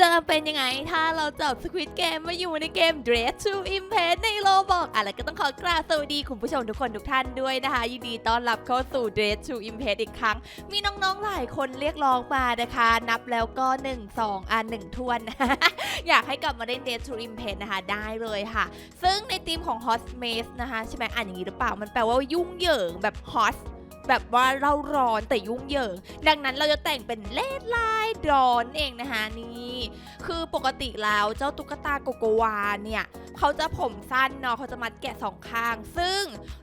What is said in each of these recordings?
จะเป็นยังไงถ้าเราจับสควิตเกมมาอยู่ในเกม Dress to Impress ในโลบอกอะไรก็ต้องขอกราบสวัสดีคุณผู้ชมทุกคนทุกท่านด้วยนะคะ ยินดีต้อนรับเข้าสู่ Dress to Impress อีกครั้ง มีน้องๆ หลายคนเรียกร้องมานะคะ นับแล้วก็ 1 2 อะ1ทวน อยากให้กลับมาเล่น Dress to Impress นะคะ ได้เลยค่ะ ซึ่งในทีมของ Hot Mess นะคะ ใช่ไหมอ่านอย่างนี้หรือเปล่ามันแปลว่ายุ่งเหยิงแบบ Hot แบบว่าเราร้อนแต่ยุ่งเหยิง ดังนั้นเราจะแต่งเป็นเลดลายร้อนเองนะคะนี่คือปกติแล้วเจ้าตุ๊กตาโกโกวาเนี่ยเขาจะผมสั้นเนาะเขาจะมัดแกะสองข้าง ซึ่ง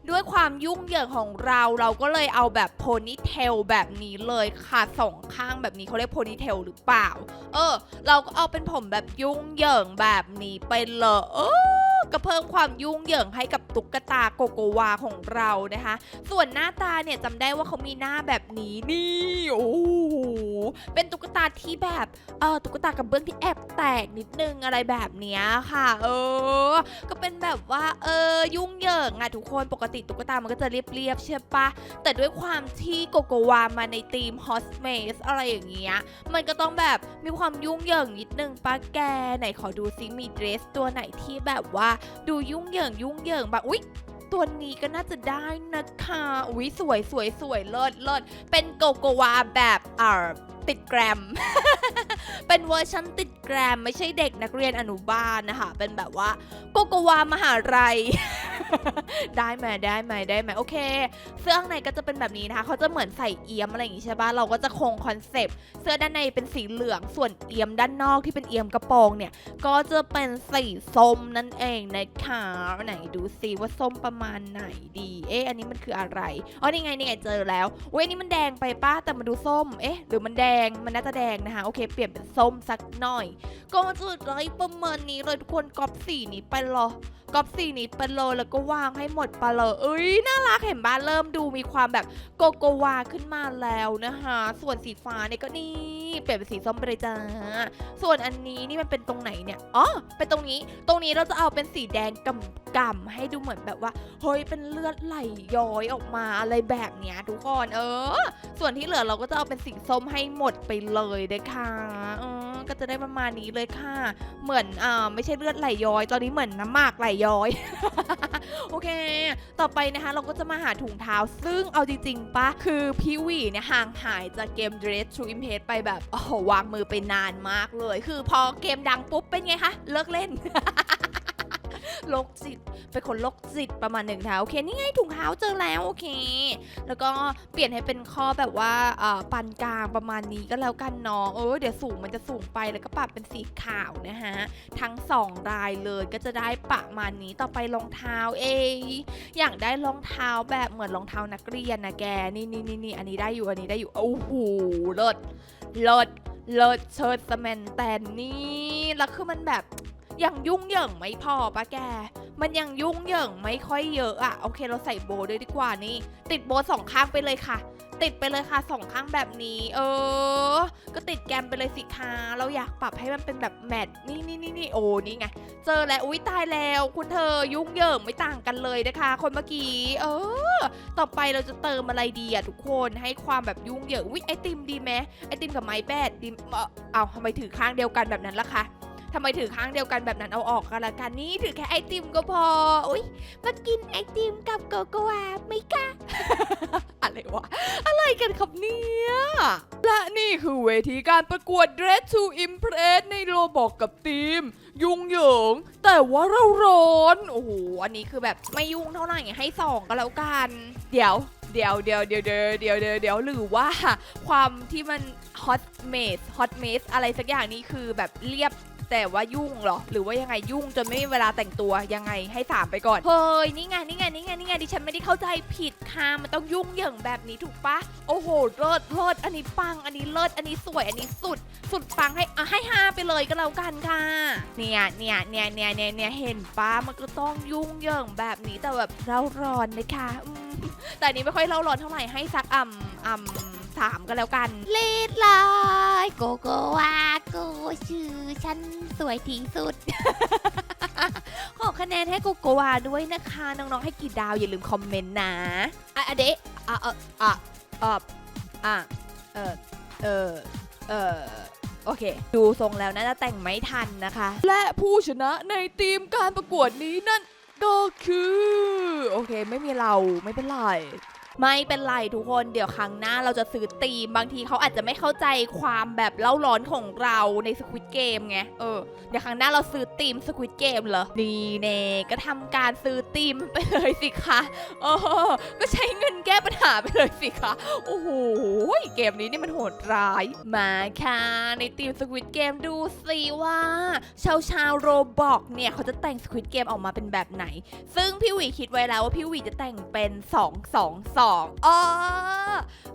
ด้วยความยุ่งเหยิงของเราเราก็เลยเอาแบบโพนีเทลแบบนี้เลยค่ะสองข้างแบบนี้เขาเรียกโพนีเทลหรือเปล่า เออ เราก็เอาเป็นผมแบบยุ่งเหยิงแบบนี้ไปเลยเออ ก็เพิ่มความยุ่งเหยิงให้กับตุ๊กตาโกโกวาของเรานะคะ ส่วนหน้าตาเนี่ยจำได้ว่าเขามีหน้าแบบนี้นี่โอ้ เป็นตุ๊กตาที่แบบเออตุ๊กตากระเบื้องที่แอบแตกนิดนึงอะไรแบบเนี้ยค่ะ เออ ก็เป็นแบบว่าเออยุ่งเหยิงอะทุกคนปกติตุ๊กตามันก็จะเรียบๆใช่ปะแต่ด้วยความที่โกโกวามาในทีมฮอสเมสอะไรอย่างเงี้ยมันก็ต้องแบบมีความยุ่งเหยิงนิดนึงปะแกไหนขอดูซิมีเดรสตัวไหนที่แบบว่าดูยุ่งเหยิงยุ่งเหยิงแบบอุ๊ยตัวนี้ก็น่าจะได้นะคะ อุ้ยสวยสวยสวยเลิศเลิศเป็นโกโกวาแบบอ่า ติดแกรม เป็นเวอร์ชันติดแกรม ไม่ใช่เด็กนักเรียนอนุบาลนะคะ เป็นแบบว่าโกโกวามหาลัย ได้ไหมได้ไหมได้ไหมโอเค เสื้อข้างในก็จะเป็นแบบนี้นะคะ เขาจะเหมือนใส่เอียมอะไรอย่างงี้ใช่ปะเราก็จะคงคอนเซปต์ เสื้อด้านในเป็นสีเหลือง ส่วนเอียมด้านนอกที่เป็นเอียมกระโปรงเนี่ย ก็จะเป็นสีส้มนั่นเองนะคะไหนดูซิว่าส้มประมาณไหนดี เอ๊ะ อันนี้มันคืออะไร อ๋อ นี่ไง นี่ไงเจอแล้วเว้ยอันนี้มันแดงไปป้าแต่มันดูส้ม เอ๊ะ หรือมันแดงมันน่าจะแดงนะคะ โอเค เปลี่ยนเป็นส้มสักหน่อย ก็จะได้ประมาณนี้เลยทุกคนกรอบสีนี้ไปรอก๊อปสีนี้ไปเลยแล้วก็วางให้หมดไปเลยเอ้ยน่ารักเห็นบ้านเริ่มดูมีความแบบโกโกวาขึ้นมาแล้วนะคะ ส่วนสีฟ้าเนี่ยก็นี่เปลี่ยนเป็นสีส้มไปเลยจ้า ส่วนอันนี้นี่มันเป็นตรงไหนเนี่ย อ๋อ เป็นตรงนี้ ตรงนี้เราจะเอาเป็นสีแดงกำกำให้ดูเหมือนแบบว่า เฮ้ย เป็นเลือดไหลย้อยออกมาอะไรแบบเนี้ยทุกคน เออ ส่วนที่เหลือเราก็จะเอาเป็นสีส้มให้หมดไปเลยนะคะเออ ก็จะได้ประมาณนี้เลยค่ะ เหมือนอ่าไม่ใช่เลือดไหลย้อย ตอนนี้เหมือนน้ำหมากไหลย้อย โอเค ต่อไปนะคะเราก็จะมาหาถุงเท้า ซึ่งเอาจริงๆปะคือพี่วีเนี่ยห่างหายจากเกม Dress to Impress ไปแบบโอ้โหวางมือไปนานมากเลย คือพอเกมดังปุ๊บเป็นไงคะ เลิกเล่น โรคจิตเป็นคนโรคจิตประมาณหนึ่งเท้าโอเคนี่ไงถุงเท้าเจอแล้วโอเค แล้วก็เปลี่ยนให้เป็นข้อแบบว่าปานกลางประมาณนี้ก็แล้วกันเนาะเออเดี๋ยวสูงมันจะสูงไปแล้วก็ปรับเป็นสีขาวนะฮะทั้งสองรายเลยก็จะได้ประมาณนี้ต่อไปรองเท้าเออยากได้รองเท้าแบบเหมือนรองเท้านักเรียนนะแกนี่นี่นี่นี่อันนี้ได้อยู่อันนี้ได้อยู่โอ้โหเลิศเลิศเลิศเชิดสแมนแตนนี่แล้วคือมันแบบ ยังยุ่งเหยิงไม่พอปะแก มันยังยุ่งเหยิงไม่ค่อยเยอะอะโอเคเราใส่โบด้วยดีกว่านี่ ติดโบสองข้างไปเลยค่ะ ติดไปเลยค่ะสองข้างแบบนี้ เออ ก็ติดแกมไปเลยสิคะเราอยากปรับให้มันเป็นแบบแมทนี่นี่นี่นี่โอ้นี่ไง เจอแล้วอุ้ยตายแล้ว คุณเธอยุ่งเหยิงไม่ต่างกันเลยนะคะ คนเมื่อกี้ เออ ต่อไปเราจะเติมอะไรดีอะทุกคนให้ความแบบยุ่งเหยิงอุ้ยไอติมดีไหมไอติมกับไม้แบดดีเออเอาทำไมถือข้างเดียวกันแบบนั้นล่ะคะ ทำไมถือข้างเดียวกันแบบนั้นเอาออกกันละกันนี่ถือแค่ไอติมก็พออุ้ยมากินไอติมกับโกโกวาไม่กล้าอะไรวะอะไรกันครับเนี่ยและนี่คือเวทีการประกวด Dress to Impress ในโลบอกกับทีม ยุ่งเหยิง แต่ว่าเราร้อนโอ้โหอันนี้คือแบบไม่ยุ่งเท่าไหร่ให้สองก็แล้วกัน เดี๋ยวเดี๋ยวเดี๋ยวเดี๋ยวเดี๋ยวเดี๋ยวเดี๋ยวเดี๋ยวหรือว่าความที่มัน hot mess hot mess อะไรสักอย่างนี้คือแบบเรียบ แต่ว่ายุ่งเหรอ หรือว่ายังไงยุ่งจนไม่มีเวลาแต่งตัวยังไงให้สามไปก่อน เฮ้ย นี่ไง นี่ไง นี่ไง นี่ไง ดิฉันไม่ได้เข้าใจผิดค่ะ มันต้องยุ่งเหยิงแบบนี้ถูกปะ โอ้โห เลิศเลิศอันนี้ปัง อันนี้เลิศ อันนี้สวย อันนี้สุด สุดปังให้อะให้ห้าไปเลยก็แล้วกันค่ะ เนี่ยเนี่ยเนี่ยเนี่ยเนี่ยเนี่ยเห็นปะมันก็ต้องยุ่งเหยิงแบบนี้แต่แบบเราร้อนนะคะแต่อันนี้ไม่ค่อยเล่าร้อนเท่าไหร่ให้สักอ่ำอ่ำ สามก็แล้วกันเลดลายโกโกวาโกชื่อฉันสวยที่สุด ขอคะแนนให้โกโกวาด้วยนะคะ น้องๆให้กี่ดาวอย่าลืมคอมเมนต์นะอะอะเดะอะเอออะอะอะเออเออเออโอโอเค ดูทรงแล้วน่าจะแต่งไม่ทันนะคะ และผู้ชนะในทีมการประกวดนี้นั่นก็คือ โอเค ไม่มีเราไม่เป็นไร ไม่เป็นไรทุกคนเดี๋ยวครั้งหน้าเราจะซื้อตีม บางทีเขาอาจจะไม่เข้าใจความแบบเล่าร้อนของเราในสควิตเกมไงเออเดี๋ยวครั้งหน้าเราซื้อตีมสควิตเกมเหรอนี่เน่ก็ทำการซื้อตีมไปเลยสิคะเออก็ใช้เงินแก้ปัญหาไปเลยสิคะโอ้โหเกมนี้นี่มันโหดร้ายมาค่ะในทีมสควิตเกมดูสิว่าชาวชาวโรบอกเนี่ยเขาจะแต่งสควิตเกมออกมาเป็นแบบไหน ซึ่งพี่หวีคิดไว้แล้วว่าพี่หวีจะแต่งเป็น 2 2 2อ๋อ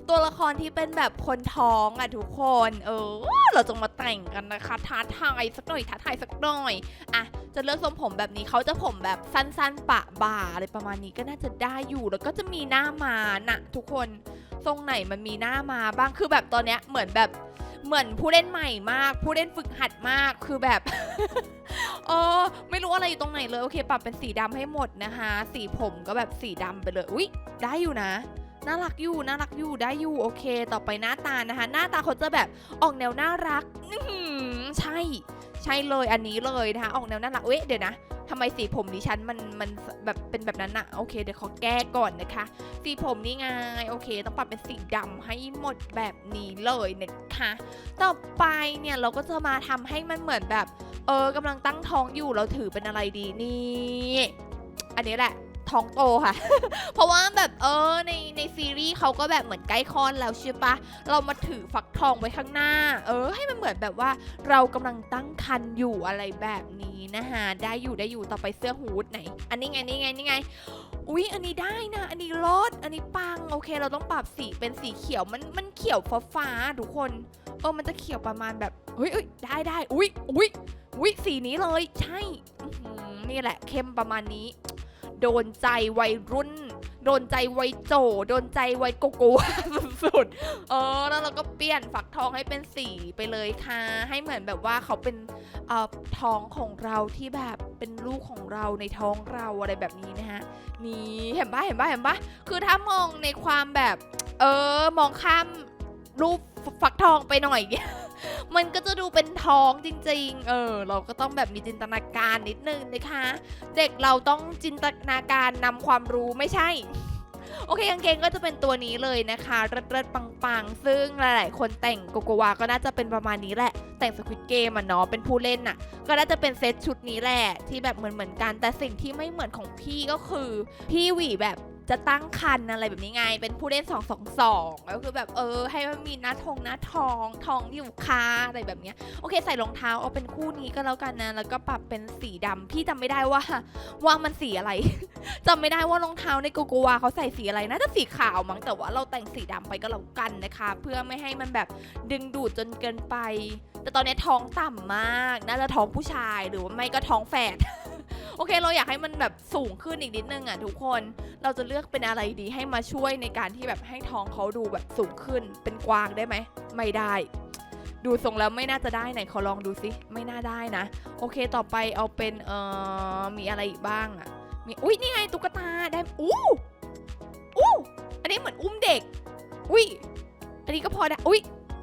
ตัวละครที่เป็นแบบคนท้องอะทุกคน เออ เราจะมาแต่งกันนะคะท้าทายสักหน่อยท้าทายสักหน่อยอะจะเลือกทรงผมแบบนี้เขาจะผมแบบสั้นๆ ปะบ่าอะไรประมาณนี้ก็น่าจะได้อยู่แล้วก็จะมีหน้ามานะทุกคน ทรงไหนมันมีหน้ามาบ้างคือแบบตอนเนี้ยเหมือนแบบเหมือนผู้เล่นใหม่มาก ผู้เล่นฝึกหัดมากคือแบบ เออไม่รู้อะไรอยู่ตรงไหนเลยโอเค ปรับเป็นสีดำให้หมดนะคะ สีผมก็แบบสีดำไปเลยอุ๊ย ได้อยู่นะน่ารักอยู่น่ารักอยู่ได้อยู่โอเค ต่อไปหน้าตานะคะ หน้าตาเขาจะแบบออกแนวน่ารักใช่ ใช่เลยอันนี้เลยนะคะออกแนวน่ารักเว้ยเดี๋ยวนะ ทำไมสีผมดิฉันมันมันแบบเป็นแบบนั้นอะโอเคเดี๋ยวขอแก้ก่อนนะคะ สีผมนี่ไงโอเค ต้องปรับเป็นสีดำให้หมดแบบนี้เลยนะคะต่อไปเนี่ยเราก็จะมาทำให้มันเหมือนแบบ เออกำลังตั้งท้องอยู่เราถือเป็นอะไรดีนี่ อันนี้แหละ ท้องโตค่ะ เพราะว่าแบบเออในในซีรีส์เขาก็แบบเหมือนใกล้คลอดแล้วใช่ปะเรามาถือฟักทองไว้ข้างหน้า เออ ให้มันเหมือนแบบว่าเรากำลังตั้งคันอยู่อะไรแบบนี้นะคะได้อยู่ได้อยู่ต่อไปเสื้อฮูดไหน อันนี้ไงนี่ไงนี่ไงอุ๊ย อันนี้ได้นะ อันนี้รสอันนี้ปัง โอเค เราต้องปรับสีเป็นสีเขียว มัน มันเขียวฟ้าฟ้าทุกคน เออ มันจะเขียวประมาณแบบ เฮ้ยเอ้ยได้ได้ อุ๊ย อุ๊ย อุ๊ย สีนี้เลย ใช่ นี่แหละ เข้มประมาณนี้ โดนใจวัยรุ่น โดนใจวัยโจ โดนใจวัยโกโก้สุดๆ เออ แล้วเราก็เปลี่ยนฝักทองให้เป็นสีไปเลยค่ะ ให้เหมือนแบบว่าเขาเป็นเอ่อท้องของเราที่แบบเป็นลูกของเราในท้องเราอะไรแบบนี้นะฮะ นี่เห็นปะเห็นปะเห็นปะคือถ้ามองในความแบบ เออ มองข้ามรูปฟักทองไปหน่อย มันก็จะดูเป็นท้องจริง ๆ เออ เราก็ต้องแบบมีจินตนาการนิดนึงนะคะ เด็กเราต้องจินตนาการนำความรู้ไม่ใช่โอเคกางเกงก็จะเป็นตัวนี้เลยนะคะเริดๆปังๆ ซึ่งหลายๆ คนแต่งโกโกวาก็น่าจะเป็นประมาณนี้แหละ แต่งสควิตเกมอะเนาะเป็นผู้เล่นน่ะ ก็น่าจะเป็นเซตชุดนี้แหละที่แบบเหมือนเหมือนกัน แต่สิ่งที่ไม่เหมือนของพี่ก็คือ พี่หวีแบบ จะตั้งคันอะไรแบบนี้ไง เป็นผู้เล่น 2 2 2ก็คือแบบเออ ให้มันมีหน้าทองหน้าทองทองอยู่คาอะไรแบบนี้โอเค ใส่รองเท้าเอาเป็นคู่นี้ก็แล้วกันนะ แล้วก็ปรับเป็นสีดำพี่จำไม่ได้ว่าว่ามันสีอะไรจำไม่ได้ว่ารองเท้าในโกโกวาเขาใส่สีอะไรน่าจะสีขาวมั้งแต่ว่าเราแต่งสีดำไปก็แล้วกันนะคะ เพื่อไม่ให้มันแบบดึงดูดจนเกินไป แต่ตอนนี้ท้องต่ำมาก น่าจะท้องผู้ชายหรือว่าไม่ก็ท้องแฝด อเคเราอยากให้มันแบบสูงขึ้นอีกนิดนึงอะทุกคน เราจะเลือกเป็นอะไรดีให้มาช่วยในการที่แบบให้ท้องเขาดูแบบสูงขึ้น เป็นกวางได้ไหม ไม่ได้ ดูทรงแล้วไม่น่าจะได้ไหนขอลองดูสิ ไม่น่าได้นะ โอเคต่อไปเอาเป็นเอ่อมีอะไรอีกบ้างอะ มีอุ้ยนี่ไงตุ๊กตาได้ อู้อู้อันนี้เหมือนอุ้มเด็ก อุ้ยอันนี้ก็พอได้ อุ้ย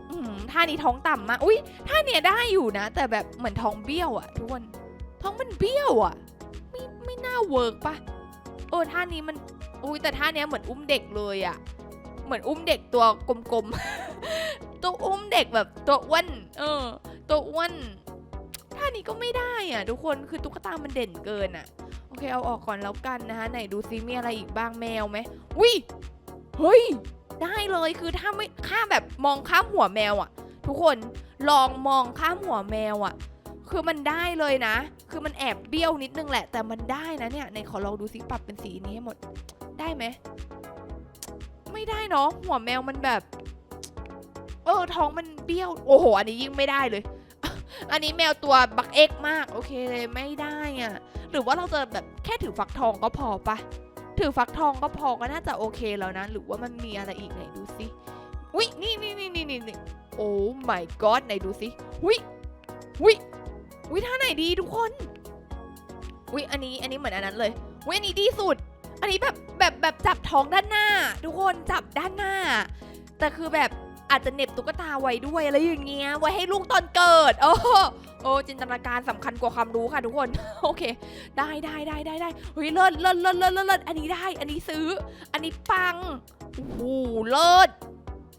อืมท่านี้ท้องต่ำมาก อุ้ยท่าเนี้ยได้อยู่นะ แต่แบบเหมือนท้องเบี้ยวอะทุกคน ท้องมันเบี้ยวอะ ไม่น่าเวิร์กปะเออท่านี้มันอุ้ยแต่ท่าเนี้ยเหมือนอุ้มเด็กเลยอะเหมือนอุ้มเด็กตัวกลมๆ ตัวอุ้มเด็กแบบตัวอ้วนเออ ตัวอ้วนท่านี้ก็ไม่ได้อะทุกคนคือตุ๊กตามันเด่นเกินอะโอเคเอาออกก่อนแล้วกันนะคะไหนดูซิมีอะไรอีกบ้างแมวไหมอุ้เฮ้ยได้เลยคือถ้าไม่ข้ามแบบมองข้ามหัวแมวอะทุกคนลองมองข้ามหัวแมวอะ คือมันได้เลยนะ คือมันแอบเบี้ยวนิดนึงแหละ แต่มันได้นะเนี่ย ในขอลองดูซิปรับเป็นสีนี้ให้หมด ได้ไหม ไม่ได้เนาะ หัวแมวมันแบบ เออท้องมันเบี้ยว โอ้โห อันนี้ยิ่งไม่ได้เลย อันนี้แมวตัวบักเอ็กมาก โอเคเลยไม่ได้อะหรือว่าเราจะแบบแค่ถือฟักทองก็พอปะ ถือฟักทองก็พอก็น่าจะโอเคแล้วนะ หรือว่ามันมีอะไรอีกไหนดูสิอุ้ยนี่นี่นี่นี่นี่โอ้ my god ไหนดูสิอุ้ยอุ้ย อุ้ยท่าไหนดีทุกคนอุ้ยอันนี้อันนี้เหมือนอันนั้นเลยอุ้ยอันนี้ดีสุด อันนี้แบบแบบแบบจับท้องด้านหน้า ทุกคนจับด้านหน้า แต่คือแบบอาจจะเหน็บตุ๊กตาไว้ด้วยอะไรอย่างเงี้ยไว้ให้ลูกตอนเกิด โอ้โอ้จินตนาการสำคัญกว่าความรู้ค่ะทุกคน โอเค ได้ได้ได้ได้ได้เฮ้ยเลิศเลิศเลิศเลิศเลิศเลิศอันนี้ได้ อันนี้ซื้อ อันนี้ปังโอ้โหเลิศ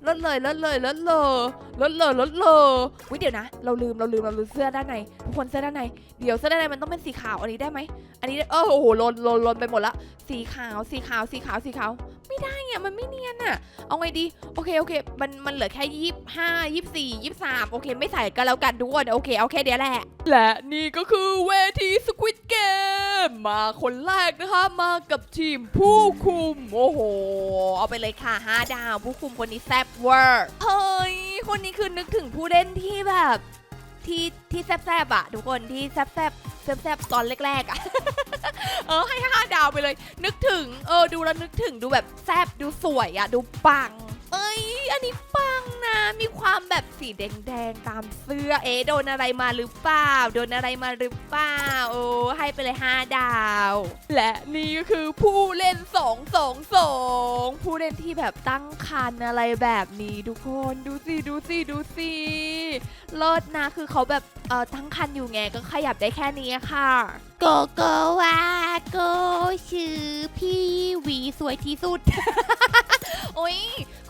ลดเลยลดเลยลดเลยลดเลยลดเลยวิเดี๋ยวนะ เราลืมเราลืมเราลืมเสื้อด้านในทุกคนเสื้อด้านใน เดี๋ยวเสื้อด้านในมันต้องเป็นสีขาวอันนี้ได้ไหมอันนี้ได้เออโอ้โหลนลนลนไปหมดละสีขาวสีขาวสีขาวสีขาว ไม่ได้อะมันไม่เนียนอะเอาไงดี โอเคโอเค มันมันเหลือแค่ยี่ห้ายี่สี่ยี่สามโอเค ไม่ใส่ก็แล้วกันทุกคนโอเคเอาแค่เดียวแหละ และนี่ก็คือเวทีสควิตเกมมาคนแรกนะคะมากับทีมผู้คุม โอ้โห เอาไปเลยค่ะห้าดาวผู้คุมคนนี้แซ่บเวอร์เฮ้ยคนนี้คือนึกถึงผู้เล่นที่แบบที่ที่แซ่บๆอะทุกคนที่แซ่บๆแซ่บๆตอนแรกๆอะ เออให้ห้าดาวไปเลย นึกถึง เออ ดูแล้วนึกถึงดูแบบแซ่บดูสวยอะดูปัง เอ้ย อันนี้ปัง มีความแบบสีแดงๆตามเสื้อ เอ๊ะโดนอะไรมาหรือเปล่า โดนอะไรมาหรือเปล่า โอ้ให้ไปเลย 5 ดาว และนี่ก็คือผู้เล่น2 2 2ผู้เล่นที่แบบตั้งคันอะไรแบบนี้ทุกคนดูสิดูสิดูสิเลิศนะคือเขาแบบเอ่อตั้งคันอยู่ไงก็ขยับได้แค่นี้ค่ะโกโกวาโกชื่อพี่วีสวยที่สุด โอ้ย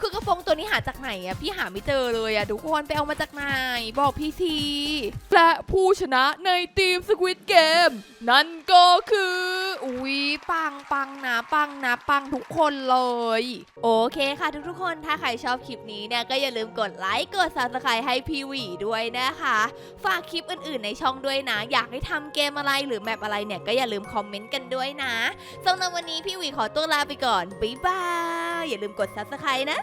คือกระโปรงตัวนี้หาจากไหนอะพี่หาไม่เจอเลยอะทุกคนไปเอามาจากไหน บอกพี่ที และผู้ชนะในทีมสควิตเกม นั่นก็คือ อุ๊ย ปังปังนะปังนะปังทุกคนเลย โอเคค่ะทุกๆคน ถ้าใครชอบคลิปนี้เนี่ยก็อย่าลืมกดไลค์ กด subscribe ให้พี่วีด้วยนะคะ ฝากคลิปอื่นๆในช่องด้วยนะ อยากให้ทำเกมอะไรหรือแมปอะไรเนี่ยก็อย่าลืมคอมเมนต์กันด้วยนะสำหรับวันนี้พี่วีขอตัวลาไปก่อน บ๊ายบาย อย่าลืมกด subscribe นะ